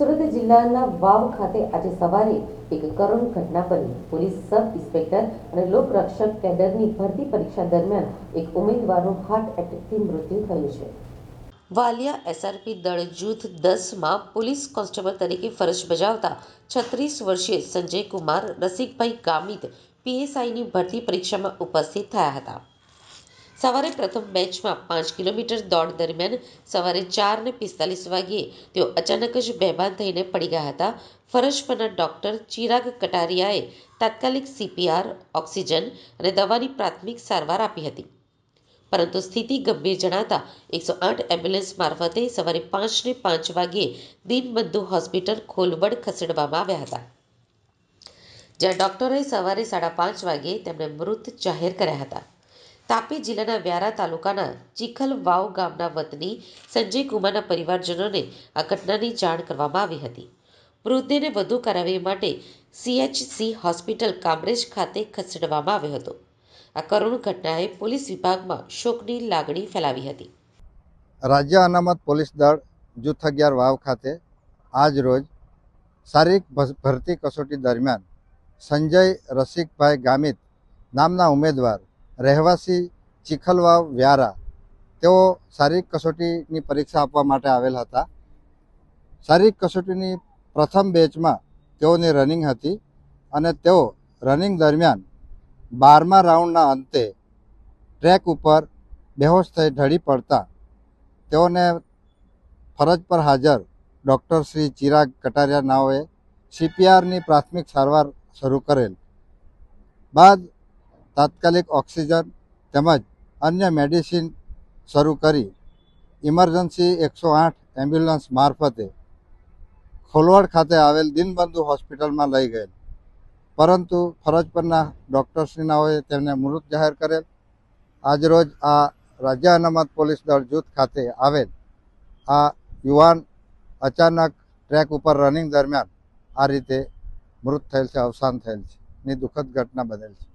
સુરત જિલ્લાના વાવ ખાતે આજે સવારે એક કરુણ ઘટના બની. પોલીસ સબ ઇન્સ્પેક્ટર અને લોકરક્ષક કેડરની ભરતી પરીક્ષા દરમિયાન એક ઉમેદવારનું હાર્ટ એટેકથી મૃત્યુ થયું છે. વાલિયા એસઆરપી દળ જૂથ દસમાં પોલીસ કોન્સ્ટેબલ તરીકે ફરજ બજાવતા છત્રીસ વર્ષીય સંજય કુમાર રસિકભાઈ ગામિત પીએસઆઈની ભરતી પરીક્ષામાં ઉપસ્થિત થયા હતા. સવારે પ્રથમ મેચમાં પાંચ કિલોમીટર દોડ દરમિયાન સવારે ચારને પિસ્તાલીસ વાગ્યે તેઓ અચાનક જ બેભાન થઈને પડી ગયા હતા. ફરજ પરના ડોક્ટર ચિરાગ કટારિયાએ તાત્કાલિક સીપીઆર, ઓક્સિજન અને દવાની પ્રાથમિક સારવાર આપી હતી. પરંતુ સ્થિતિ ગંભીર જણાતા એકસો આઠ એમ્બ્યુલન્સ મારફતે સવારે પાંચને પાંચ વાગ્યે દીનબંધુ હોસ્પિટલ ખોલવડ ખસેડવામાં આવ્યા હતા. જ્યાં ડોક્ટરોએ સવારે સાડા પાંચ વાગ્યે તેમને મૃત જાહેર કર્યા હતા. તાપી જિલ્લાના વ્યારા તાલુકાના ચીખલ વાવ ગામના વતની સંજય કુમારના પરિવારજનોને આ ઘટનાની જાણ કરવામાં આવી હતી. મૃતદેહને વધુ કરાવી માટે સીએચસી હોસ્પિટલ કામરેજ ખાતે ખસેડવામાં આવ્યો હતો. આ કરુણ ઘટનાએ પોલીસ વિભાગમાં શોકની લાગણી ફેલાવી હતી. રાજ્ય અનામત પોલીસ દળ જૂથ અગિયાર વાવ ખાતે આજ રોજ શારીરિક ભરતી કસોટી દરમિયાન સંજય રસિકભાઈ ગામિત નામના ઉમેદવાર રહેવાસી ચીખલવાવ વ્યારા, તેઓ શારીરિક કસોટીની પરીક્ષા આપવા માટે આવેલ હતા. શારીરિક કસોટીની પ્રથમ બેચમાં તેઓની રનિંગ હતી અને તેઓ રનિંગ દરમિયાન બારમા રાઉન્ડના અંતે ટ્રેક ઉપર બેહોશ થઈ ઢળી પડતા તેઓને ફરજ પર હાજર ડૉક્ટર શ્રી ચિરાગ કટારિયા નાઓએ સીપીઆરની પ્રાથમિક સારવાર શરૂ કરેલ. બાદ તાત્કાલિક ઓક્સિજન તેમજ અન્ય મેડિસિન શરૂ કરી ઇમરજન્સી એકસો આઠ એમ્બ્યુલન્સ મારફતે ખોલવાડ ખાતે આવેલ દિનબંધુ હોસ્પિટલમાં લઈ ગયેલ. પરંતુ ફરજ પરના ડૉક્ટરશ્રીનાઓએ તેમને મૃત જાહેર કરેલ. આજરોજ આ રાજ્ય અનામત પોલીસ દળ જૂથ ખાતે આવેલ આ યુવાન અચાનક ટ્રેક ઉપર રનિંગ દરમિયાન આ રીતે મૃત થયેલ છે, અવસાન થયેલ છે. ની દુઃખદ ઘટના બનેલ છે.